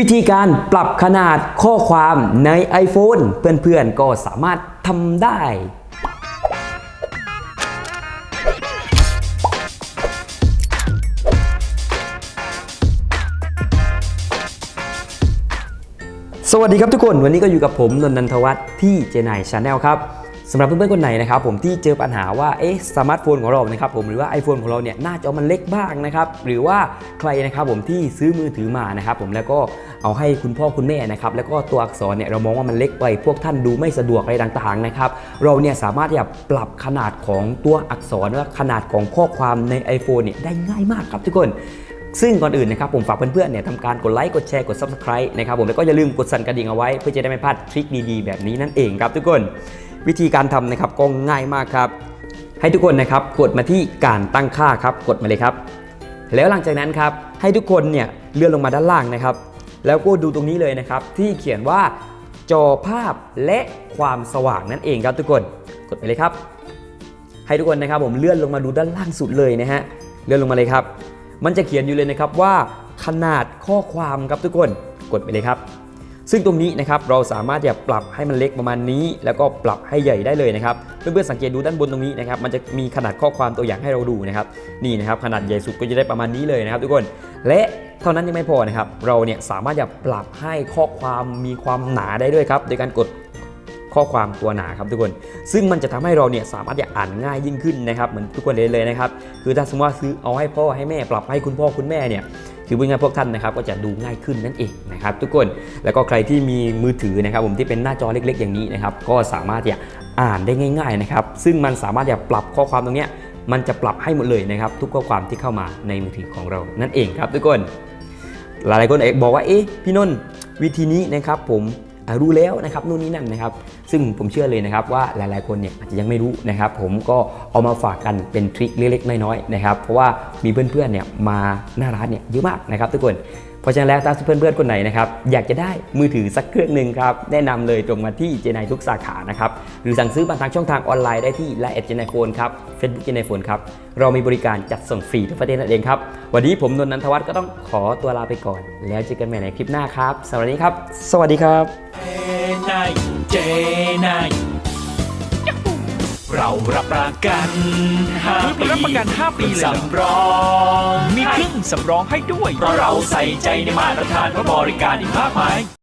วิธีการปรับขนาดข้อความใน iPhone เพื่อนๆก็สามารถทำได้ สวัสดีครับทุกคน วันนี้ก็อยู่กับผมนนท์นันทวัฒน์ที่เจนายชาแนลครับ สำหรับเพื่อนๆคนไหนนะครับผมที่เจอปัญหาว่าเอ๊ะสมาร์ทโฟนของเรานะครับผมหรือว่า iPhone ของเราเนี่ยหน้าจอมันเล็กบ้างนะครับหรือว่าใครนะครับผมที่ซื้อมือถือมานะครับผมแล้วก็เอาให้คุณพ่อคุณแม่นะครับแล้วก็ตัวอักษรเนี่ยเรามองว่ามันเล็กไป พวกท่านดูไม่สะดวกอะไรต่างๆนะครับเราเนี่ยสามารถที่จะปรับขนาดของตัวอักษรและขนาดของข้อความใน iPhone เนี่ยได้ง่ายมากครับทุกคนซึ่งก่อนอื่นนะครับผมฝากเพื่อนๆเนี่ยทำการกดไลค์กดแชร์กด Subscribe นะครับผมแล้วก็อย่าลืมกดสั่นกระดิ่งเอาไว้ เพื่อจะได้ไม่พลาดทริคดีๆ แบบนี้นั่นเองครับทุกคน วิธีการทำนะครับก็ง่ายมากครับ ให้ทุกคนนะครับกดมาที่การตั้งค่าครับกดมาเลยครับ แล้วหลังจากนั้นครับให้ทุกคนเนี่ยเลื่อนลงมาด้านล่างนะครับ แล้วก็ดูตรงนี้เลยนะครับ ที่เขียนว่าจอภาพและความสว่างนั่นเองครับทุกคนกดไปเลยครับ ให้ทุกคนนะครับผมเลื่อนลงมาดูด้านล่างสุดเลยนะฮะเลื่อนลงมาเลยครับ มันจะเขียนอยู่เลยนะครับว่าขนาดข้อความครับทุกคนกดไปเลยครับ ซึ่งตรงนี้นะครับเราสามารถจะปรับให้มันเล็กประมาณนี้ แล้วก็ปรับให้ใหญ่ได้เลยนะครับเพื่อนๆสังเกตดูด้านบนตรงนี้นะครับมันจะมีขนาดข้อความตัวอย่างให้เราดูนะครับนี่นะครับขนาดใหญ่สุดก็จะได้ประมาณนี้เลยนะครับ ทุกคนและเท่านั้นยังไม่พอนะครับเราเนี่ยสามารถจะปรับให้ข้อความมีความหนาได้ด้วยครับโดยการกดข้อความตัวหนาครับทุกคน ซึ่งมันจะทำให้เราเนี่ยสามารถจะอ่านง่ายยิ่งขึ้นนะครับเหมือนทุกคนเห็นเลยนะครับ คือถ้าสมมติว่าซื้อเอาให้พ่อให้แม่ ปรับให้คุณพ่อคุณแม่เนี่ย คือพูดง่ายพวกท่านนะครับก็จะดูง่ายขึ้นนั่นเองนะครับทุกคนแล้วก็ใครที่มีมือถือนะครับผมที่เป็นหน้าจอเล็ก ๆ อย่างนี้นะครับก็สามารถจะอ่านได้ง่ายๆนะครับซึ่งมันสามารถจะปรับข้อความตรงนี้มันจะปรับให้หมดเลยนะครับทุกข้อความที่เข้ามาในมือถือของเรานั่นเองครับทุกคน หลายๆคนเอกบอกว่าเอ๊ะพี่นนท์วิธีนี้นะครับผม รู้แล้วนะครับนู่นนี่นั่นนะครับ ซึ่งผมเชื่อเลยนะครับว่าหลายๆคนเนี่ยอาจจะยังไม่รู้นะครับ ผมก็เอามาฝากกันเป็นทริคเล็กๆน้อยๆนะครับ เพราะว่ามีเพื่อนๆเนี่ยมาหน้าร้านเนี่ยเยอะมากนะครับ ทุกคนเพราะฉะนั้นแล้วถ้าเพื่อนๆคนไหนนะครับอยากจะได้มือถือสักเครื่องหนึ่งครับแนะนำเลยตรงมาที่เจนายทุกสาขานะครับหรือสั่งซื้อผ่านทางช่องทางออนไลน์ได้ที่ไลน์แอดเจนายโฟนครับเฟซบุ๊กเจนายโฟนครับเรามีบริการจัดส่งฟรีทุกประเทศนั่นเองครับ วันนี้ผมนนท์นันทวัฒน์ก็ต้องขอตัวลาไปก่อน แล้วเจอกันใหม่ในคลิปหน้าครับสวัสดีครับ สวัสดีครับ นายเรารับประกันห้าคือรับประกัน 5 ปีเลยเหรอสำรองมีเครื่องสำรองให้ด้วย เพราะเราใส่ใจในมาตรฐานและบริการอีกมากมาย